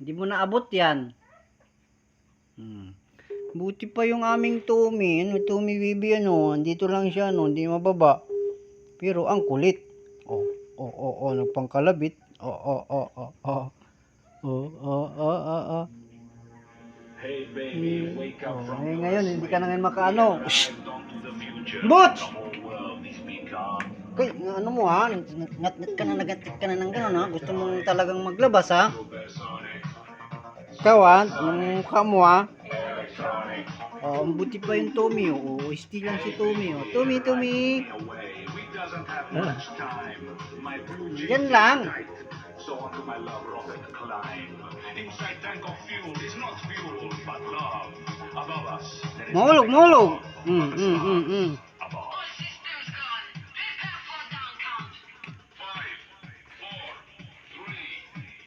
Hindi mo naabot yan. Hmm. Buti pa yung aming Tommy. Ano, Tommy Bibi, ano. Andito lang siya, no. Hindi mababa. Pero ang kulit. Oh, oh, oh, oh. Nagpangkalabit. Oh, oh, oh, oh, oh. Oh, oh, oh, oh, oh. Hey baby, wake up Oh, from eh, ngayon, hindi ka na ngayon makaano. Become Kay, ano mo ha? Ngat-ngat ka na, nagat ka na ng gano'n ha? Gusto mong talagang maglabas ha? Kawan, nung kamwa, oh, ang buti pa yung Tommy. Oh, still lang si Tommy. Oh. Tommy, Tommy! Ah. Yan lang. Molog, molog! Mm, mm, mm, mm.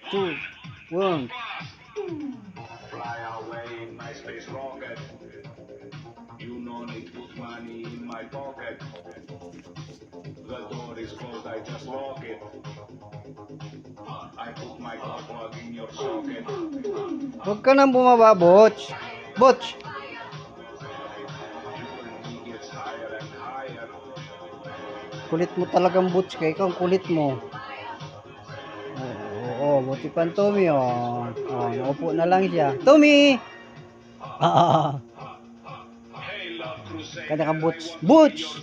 Two, one. Fly away in my space rocket. You no need put money in my pocket. The door is closed, I just lock it. I put my car in your socket. Huwag ka nang bumaba, Butch. Butch! Kulit mo talagang Butch kay ikaw ang kulit mo. Buti pa Tommy oh. Oh, naupo na lang siya. Tommy! Ah, crusader. Kada ka,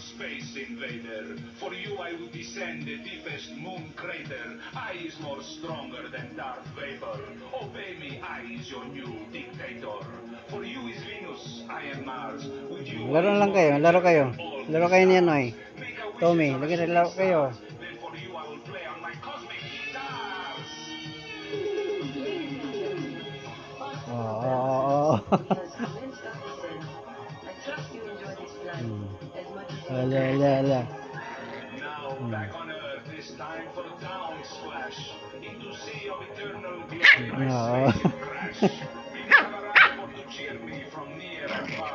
space invader. For you, I will descend the deepest moon crater. I is more stronger than Darth Vader. Obey me, I is your new dictator. For you is Venus, I am Mars. With you, laro lang kayo, laro kayo. Laro kayo niyan, Noy. Make a wish Tommy, lagi laro kayo. Then for you, I will play on my cosmic guitars. From near and far.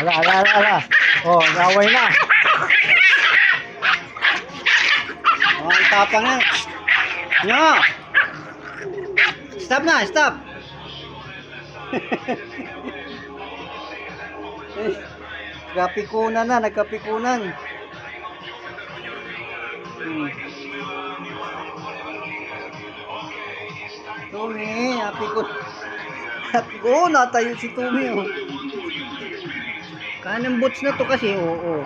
Ala, ala, ala, ala. Oh, naway na. Oh, ang tapang yan. Nga. Stop na, stop. Eh, kapikunan na, nagkapikunan. Hmm. Tumi. Happy ko, oh, natayo si Tumi. Oh. Kanang boots na to kasi, oo. Oh,